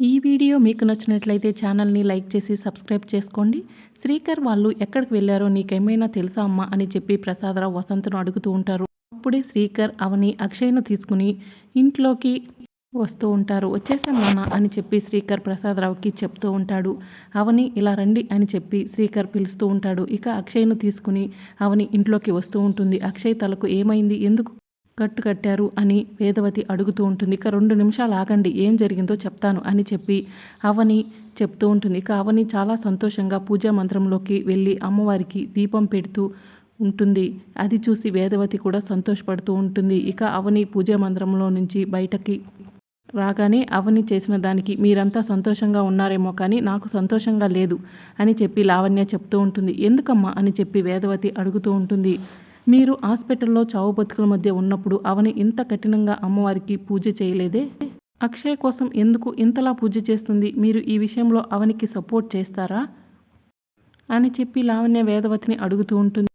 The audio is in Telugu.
ఈ వీడియో మీకు నచ్చినట్లయితే ఛానల్ని లైక్ చేసి సబ్స్క్రైబ్ చేసుకోండి. శ్రీకర్ వాళ్ళు ఎక్కడికి వెళ్ళారో నీకేమైనా తెలుసా అమ్మా అని చెప్పి ప్రసాదరావు వసంతను అడుగుతూ ఉంటారు. అప్పుడే శ్రీకర్ అవని అక్షయ్ను తీసుకుని ఇంట్లోకి వస్తూ ఉంటారు. వచ్చేసాం నాన్న అని చెప్పి శ్రీకర్ ప్రసాదరావుకి చెప్తూ ఉంటాడు. అవని ఇలా రండి అని చెప్పి శ్రీకర్ పిలుస్తూ ఉంటాడు. ఇక అక్షయ్ను తీసుకుని అవని ఇంట్లోకి వస్తూ ఉంటుంది. అక్షయ్ తలకు ఏమైంది? ఎందుకు కట్టు కట్టారు అని వేదవతి అడుగుతూ ఉంటుంది. ఇక రెండు నిమిషాలు ఆగండి ఏం జరిగిందో చెప్తాను అని చెప్పి అవని చెప్తూ ఉంటుంది. ఇక అవని చాలా సంతోషంగా పూజా మంత్రంలోకి వెళ్ళి అమ్మవారికి దీపం పెడుతూ ఉంటుంది. అది చూసి వేదవతి కూడా సంతోషపడుతూ ఉంటుంది. ఇక అవని పూజా మంత్రంలో నుంచి బయటకి రాగానే అవని చేసిన దానికి మీరంతా సంతోషంగా ఉన్నారేమో కానీ నాకు సంతోషంగా లేదు అని చెప్పి లావణ్య చెప్తూ ఉంటుంది. ఎందుకమ్మా అని చెప్పి వేదవతి అడుగుతూ ఉంటుంది. మీరు హాస్పిటల్లో చావు బతుకుల మధ్య ఉన్నప్పుడు అవని ఇంత కఠినంగా అమ్మవారికి పూజ చేయలేదే? అక్షయ్ కోసం ఎందుకు ఇంతలా పూజ చేస్తుంది? మీరు ఈ విషయంలో అవనికి సపోర్ట్ చేస్తారా? అని చెప్పి లావణ్య వేదవతిని అడుగుతూ ఉంటుంది.